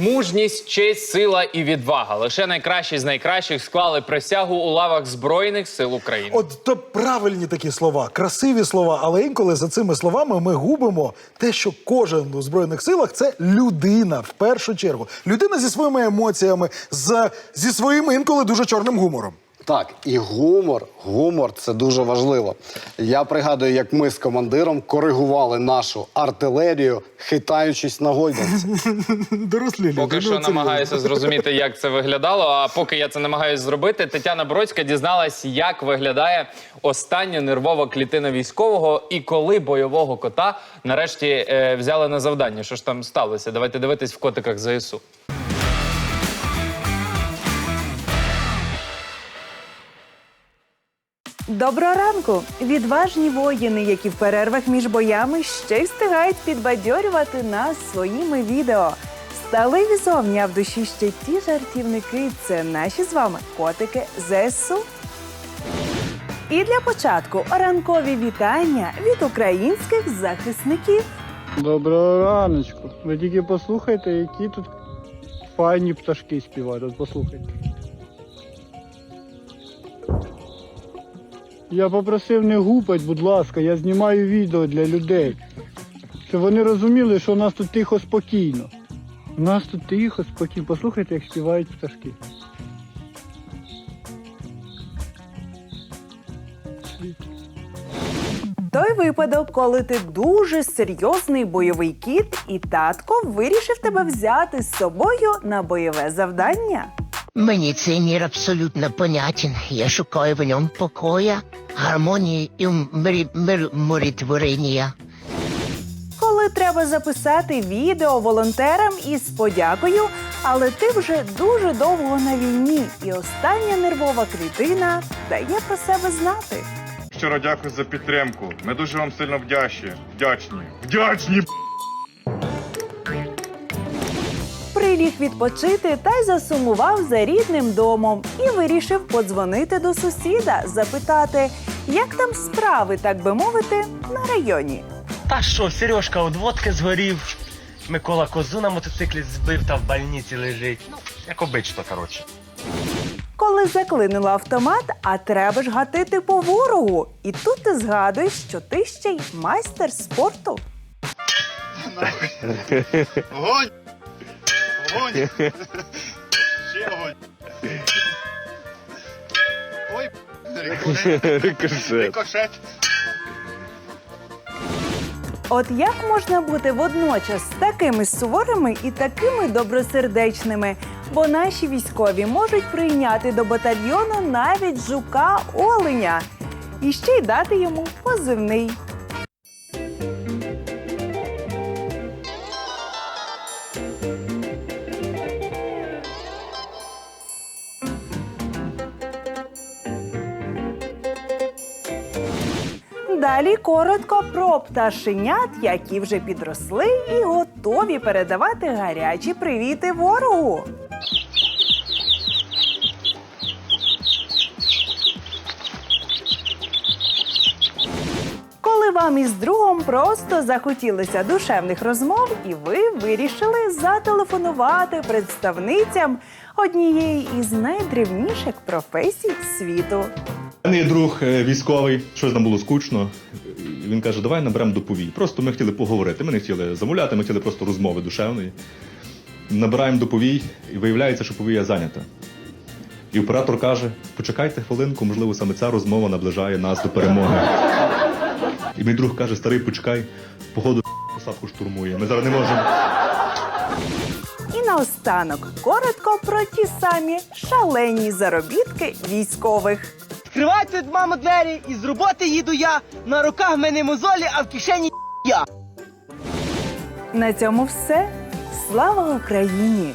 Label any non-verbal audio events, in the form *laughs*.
Мужність, честь, сила і відвага. Лише найкращі з найкращих склали присягу у лавах Збройних сил України. От то правильні такі слова, красиві слова, але інколи за цими словами ми губимо те, що кожен у збройних силах це людина в першу чергу. Людина зі своїми емоціями, з, зі своїм інколи дуже чорним гумором. Так, і гумор, гумор це дуже важливо. Я пригадую, як ми з командиром коригували нашу артилерію, хитаючись на гойдалці. *laughs* Дорослі люди. Поки ну, що намагаюся зрозуміти, як це виглядало. А поки я це намагаюся зробити, Тетяна Бродська дізналась, як виглядає остання нервова клітина військового і коли бойового кота нарешті е, взяли на завдання. Що ж там сталося? Давайте дивитись в котиках ЗСУ. Доброго ранку! Відважні воїни, які в перервах між боями ще й встигають підбадьорювати нас своїми відео. Сталеві зовні, а в душі ще ті жартівники. Це наші з вами котики ЗСУ. І для початку ранкові вітання від українських захисників. Доброго раночку. Ви тільки послухайте, які тут файні пташки співають. От послухайте. Я попросив не гупать, будь ласка, я знімаю відео для людей. Щоб вони розуміли, що у нас тут тихо спокійно. У нас тут тихо спокійно. Послухайте, як співають пташки. Той випадок, коли ти дуже серйозний бойовий кіт, і татко вирішив тебе взяти з собою на бойове завдання. Мені цей мір абсолютно понятен. Я шукаю в ньому покоя, гармонії і мирі, мир, миротворення. коли треба записати відео волонтерам із подякою, але ти вже дуже довго на війні, і остання нервова клітина дає про себе знати. Щиро дякую за підтримку. Ми дуже вам сильно вдячні. Вдячні. Вдячні! Приліг відпочити та й засумував за рідним домом і вирішив подзвонити до сусіда, запитати, як там справи, так би мовити, на районі. Та що, Сережка від водки згорів, Микола козу на мотоциклі збив та в больниці лежить. Ну, як обично, коротше. Коли заклинило автомат, а треба ж гатити по ворогу. І тут ти згадуєш, що ти ще й майстер спорту. Вогонь! Вогонь! Ще вогонь! Ой, рикошет. От як можна бути водночас такими суворими і такими добросердечними? Бо наші військові можуть прийняти до батальйону навіть жука оленя і ще й дати йому позивний. Далі коротко про пташенят, які вже підросли і готові передавати гарячі привіти ворогу. Коли вам із другом просто захотілося душевних розмов, і ви вирішили зателефонувати представницям однієї із найдревніших професій світу. У мене друг е, військовий, щось нам було скучно. Він каже, давай наберемо доповій. Просто ми хотіли поговорити. Ми не хотіли замовляти, ми хотіли просто розмови душевної. Набираємо доповій, і виявляється, що повія зайнята. І оператор каже: почекайте хвилинку, можливо, саме ця розмова наближає нас до перемоги. І мій друг каже: старий, почекай, походу посадку штурмує. Ми зараз не можемо. І наостанок коротко про ті самі шалені заробітки військових. Відкривайте, мамо, двері, і з роботи їду я. На руках в мене мозолі, а в кишені я. На цьому все. Слава Україні!